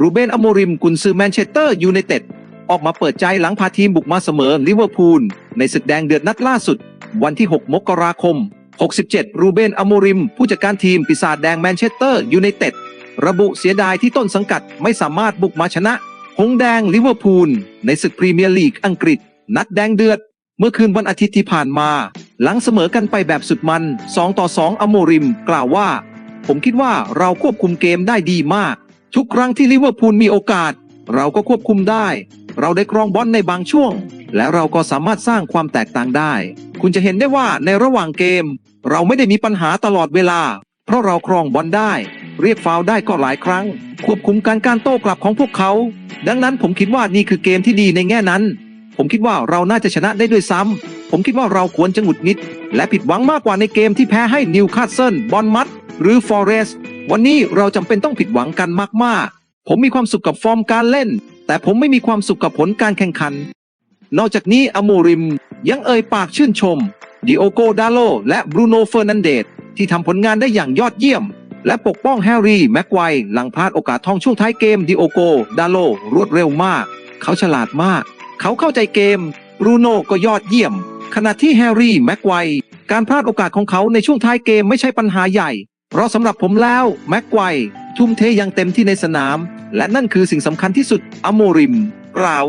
รูเบนอโมริมกุนซือแมนเชสเตอร์ยูไนเต็ดออกมาเปิดใจหลังพาทีมบุกมาเสมอลิเวอร์พูลในศึกแดงเดือดนัดล่าสุด วันที่ 6 มกราคม 67 รูเบนอโมริม ผู้จัดการทีมปีศาจแดงแมนเชสเตอร์ยูไนเต็ดระบุเสียดายที่ต้นสังกัดไม่สามารถบุกมาชนะ หงแดงลิเวอร์พูลในศึกพรีเมียร์ลีกอังกฤษ นัดแดงเดือด เมื่อคืนวันอาทิตย์ที่ผ่านมา หลังเสมอกันไปแบบสุดมัน 2 ต่อ 2 อโมริม กล่าวว่า ผมคิดว่าเราควบคุมเกมได้ดีมาก ทุกครั้งที่ลิเวอร์พูลมีโอกาส เราก็ควบคุมได้ เราได้ครองบอลในบางช่วง และเราก็สามารถสร้างความแตกต่างได้ คุณจะเห็นได้ว่าในระหว่างเกม เราไม่ได้มีปัญหาตลอดเวลา เพราะเราครองบอลได้ เรียกฟาวได้ก็หลายครั้ง ควบคุมการการโต้กลับของพวกเขา ดังนั้นผมคิดว่านี่คือเกมที่ดีในแง่นั้น ผมคิดว่าเราน่าจะชนะได้ด้วยซ้ำผมคิดว่าเราควรจะหงุดหงิด และผิดหวังมากกว่าในเกมที่แพ้ให้นิวคาสเซิลบอลมัดหรือฟอเรสต์ วันนี้เราจำเป็นต้องผิดหวังกันมากๆ ผมมีความสุขกับฟอร์มการเล่น แต่ผมไม่มีความสุขกับผลการแข่งขัน นอกจากนี้อโมริมยังเอ่ยปากชื่นชมดิโอโกดาโลและบรูโนเฟอร์นันเดสที่ทำผลงานได้อย่างยอดเยี่ยม และปกป้องแฮร์รี่แม็กไกว์หลังพลาดโอกาสทองช่วงท้ายเกมดิโอโกดาโลรวดเร็วมาก เขาฉลาดมาก เขาเข้าใจเกมบรูโนก็ยอดเยี่ยม ขณะที่แฮร์รี่แม็กไกว์การพลาดโอกาสของเขาในช่วงท้ายเกมไม่ใช่ปัญหาใหญ่ เพราะสำหรับผมแล้วแม็กไกวทุ่มเทอย่างเต็มที่ในสนาม และนั่นคือสิ่งสำคัญที่สุดอโมริมกล่าว